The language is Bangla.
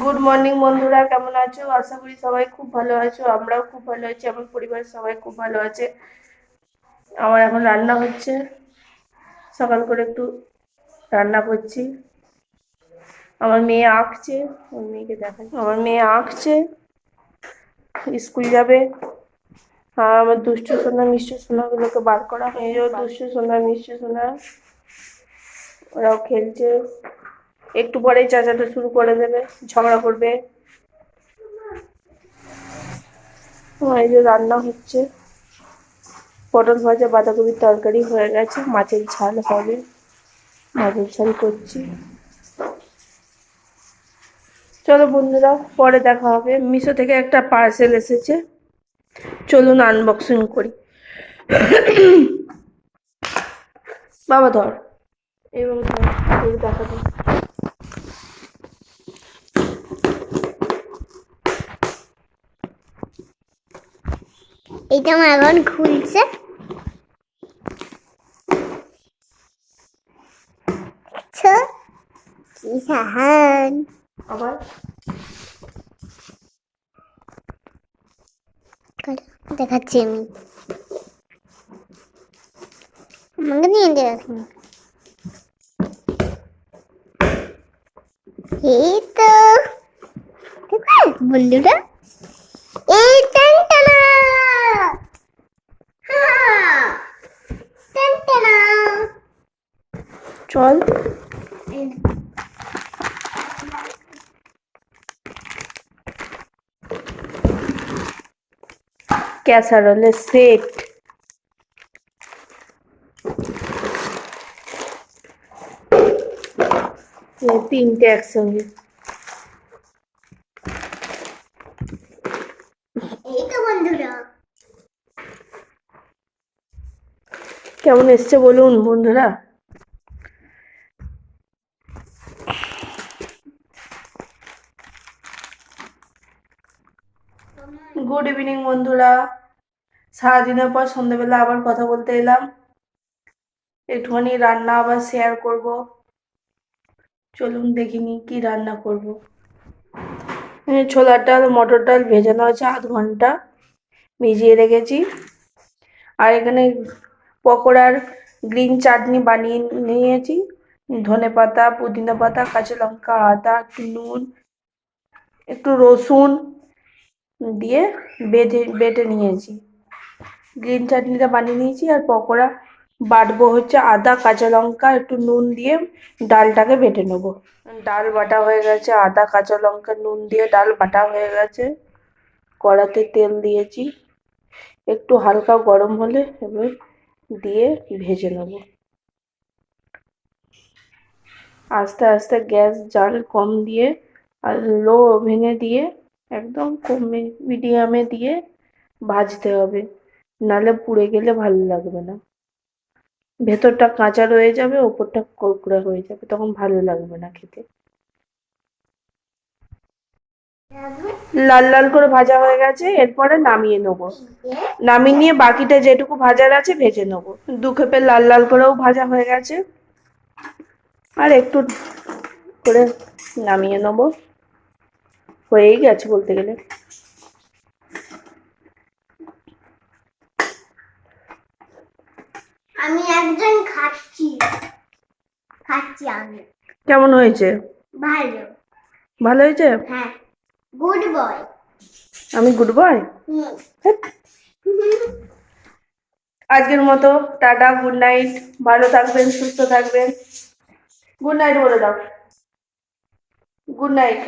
গুড মর্নিং বন্ধুরা, কেমন আছো? আশা করি সবাই খুব ভালো আছো, আমরাও খুব ভালো আছি, আমার পরিবারের সবাই খুব ভালো আছে। আমার এখন রান্না হচ্ছে, সকাল করে একটু রান্না করছি। আমার মেয়ে আঁকছে ওর মেয়েকে দেখাই। আমার মেয়ে আঁকছে, স্কুল যাবে। আর আমার দুষ্টু সোনা মিষ্টি সোনাগুলোকে বার করা এই যে দুষ্টু সোনা মিষ্টি সোনা ওরাও খেলছে। একটু পরেই চাচাটা শুরু করে দেবে, ঝগড়া করবে। এই যে রান্না হচ্ছে। পটল ভাজা, বাঁধাকপির তরকারি হয়ে গেছে, মাছের ঝাল হবে। মাছের ঝাল করছি। চলো বন্ধুরা, পরে দেখা হবে। মিশো থেকে একটা পার্সেল এসেছে। চলুন আনবক্সিং করি। বাবা ধর। এবং এই দেখা এটা আমার এখন খুলছে। কি সাহান। আবার? দেখাচ্ছি আমি। আমাকে নিয়ে দেখাচ্ছি এই তো বন্ধুরা এই চল। ক্যাসারোলের সেট। তিনটে একসঙ্গে। কেমন এসছে বলুন বন্ধুরা? গুড ইভিনিং বন্ধুরা। সারাদিনের পর সন্ধ্যেবেলা আবার কথা বলতে এলাম। একটুখানি রান্না আবার শেয়ার করব। চলুন দেখিনি কি রান্না করব। ছোলার ডাল, মটর ডাল ভেজানো আছে আধ ঘণ্টা ভিজিয়ে রেখেছি। আর এখানে পকোড়ার গ্রিন চাটনি বানিয়ে নিয়েছি। ধনে পাতা, পুদিনা পাতা, কাঁচা লঙ্কা, আদা, একটু নুন, একটু রসুন দিয়ে বেটে বেটে নিয়েছি। গ্রিন চাটনিটা বানিয়ে নিয়েছি আর পকোড়া বাটবো হচ্ছে আদা, কাঁচা লঙ্কা, একটু নুন দিয়ে ডালটাকে বেটে নেব। ডাল বাটা হয়ে গেছে, আদা, কাঁচা লঙ্কা, নুন দিয়ে ডাল বাটা হয়ে গেছে। কড়াতে তেল দিয়েছি। একটু হালকা গরম হলে এবার দিয়ে ভেজে নেব। আস্তে আস্তে গ্যাস জাল কম দিয়ে আর লো ওভেনে দিয়ে একদম কমে, মিডিয়ামে দিয়ে ভাজতে হবে। নালে পুড়ে গেলে ভালো লাগবে না। ভেতরটা কাঁচা রয়ে যাবে, ওপরটা কুরকুরে হয়ে যাবে, তখন ভালো লাগবে না খেতে। লাল লাল করে ভাজা হয়ে গেছে, এরপরে নামিয়ে নেব। নামিয়ে নিয়ে বাকিটা যেটুকু ভাজার আছে ভেজে নেব। দু খেপে লাল লাল করেও ভাজা হয়ে গেছে। আর একটু করে নামিয়ে নেব। হয়েই গেছে বলতে গেলে। আমি একজন খাচ্ছি। খাচ্ছি আমি। কেমন হয়েছে? ভালো। ভালো হয়েছে? হ্যাঁ। Good boy. আমি গুড বয়? আজকের মতো টাটা গুড নাইট। ভালো থাকবেন সুস্থ থাকবেন। গুড নাইট বলে দাও। Good night.